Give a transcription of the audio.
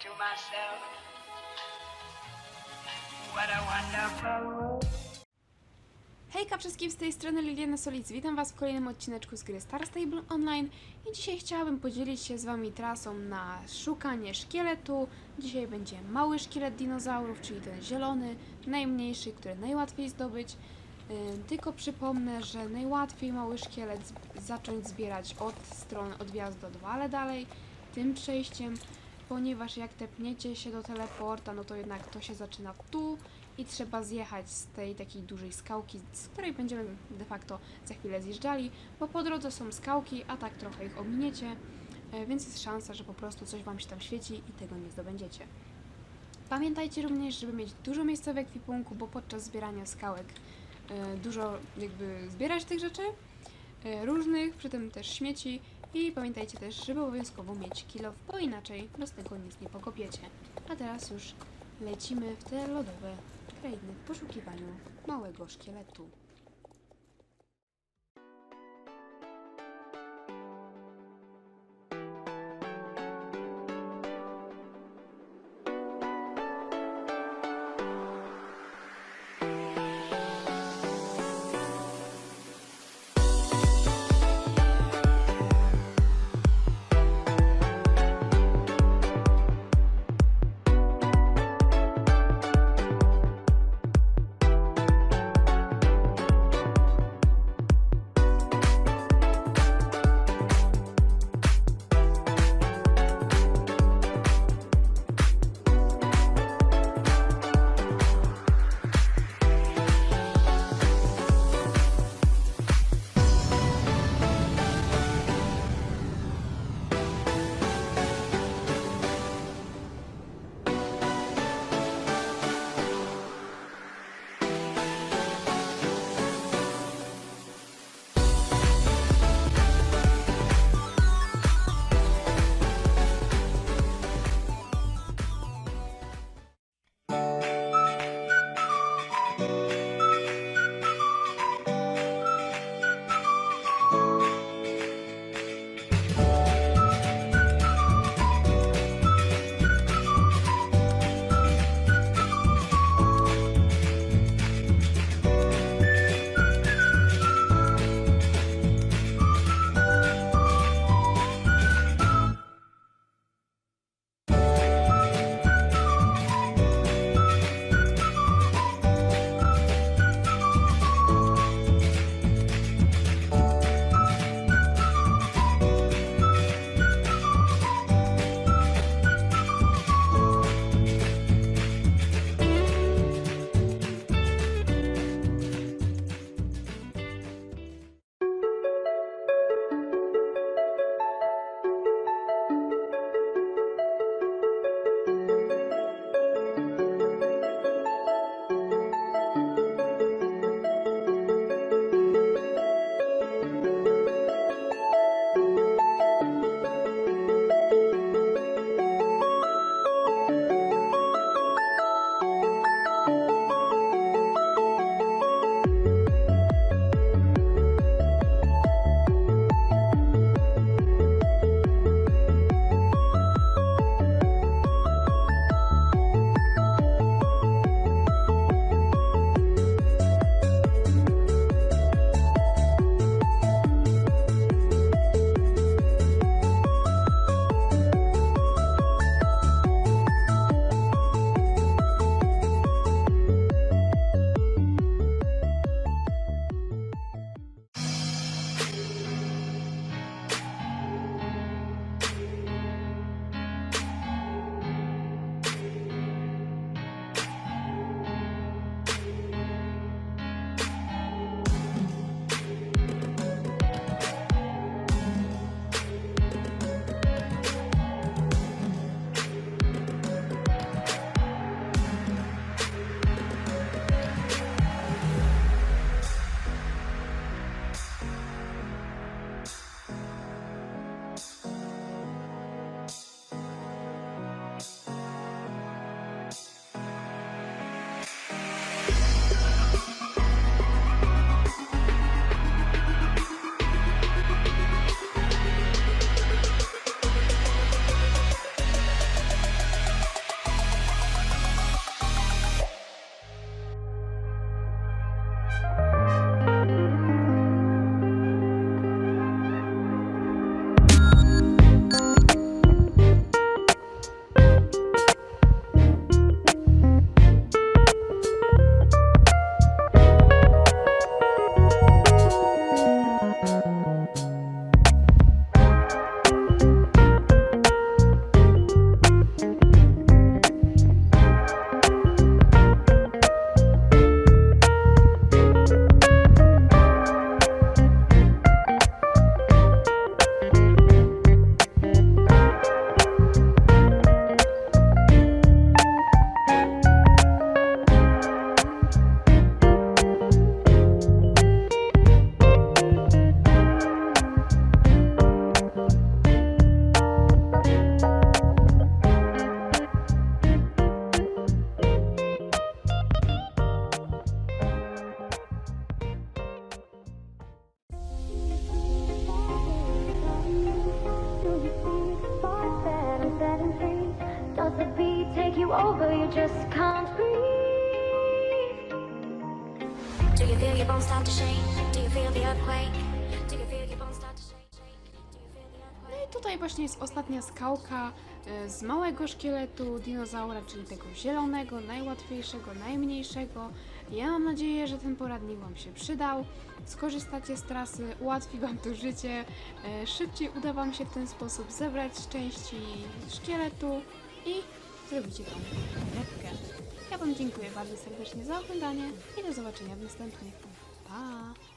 to myself, what a wonderful world. Hejka wszystkim z tej strony Liliana Solic. Witam Was w kolejnym odcineczku z gry Star Stable Online i dzisiaj chciałabym podzielić się z Wami trasą na szukanie szkieletu. Dzisiaj będzie mały szkielet dinozaurów, czyli ten zielony, najmniejszy, który najłatwiej zdobyć. Tylko przypomnę, że najłatwiej mały szkielet zacząć zbierać od strony odjazdu 2, ale dalej tym przejściem, ponieważ jak tepniecie się do teleporta, no to jednak to się zaczyna tu i trzeba zjechać z tej takiej dużej skałki, z której będziemy de facto za chwilę zjeżdżali, bo po drodze są skałki, a tak trochę ich ominiecie, e, więc jest szansa, że po prostu coś Wam się tam świeci i tego nie zdobędziecie. Pamiętajcie również, żeby mieć dużo miejsca w ekwipunku, bo podczas zbierania skałek e, dużo jakby zbierać tych rzeczy e, różnych, przy tym też śmieci i pamiętajcie też, żeby obowiązkowo mieć kilo, bo inaczej bez tego nic nie pokopiecie. A teraz już lecimy w te lodowe krainy w poszukiwaniu małego szkieletu. You over, you just can't breathe. Do you feel your bones start to shake? Do you feel the earthquake? Do you feel your bones start to shake? shake? Do you feel the earthquake? No i tutaj właśnie jest ostatnia skałka e, z małego szkieletu dinozaura, czyli tego zielonego, najłatwiejszego, najmniejszego. Ja mam nadzieję, że ten poradnik Wam się przydał. Skorzystacie z trasy, ułatwi Wam to życie. e, Szybciej uda Wam się w ten sposób zebrać z części szkieletu i zrobicie tą repkę. Ja Wam dziękuję bardzo serdecznie za oglądanie i do zobaczenia w następnych. Pa!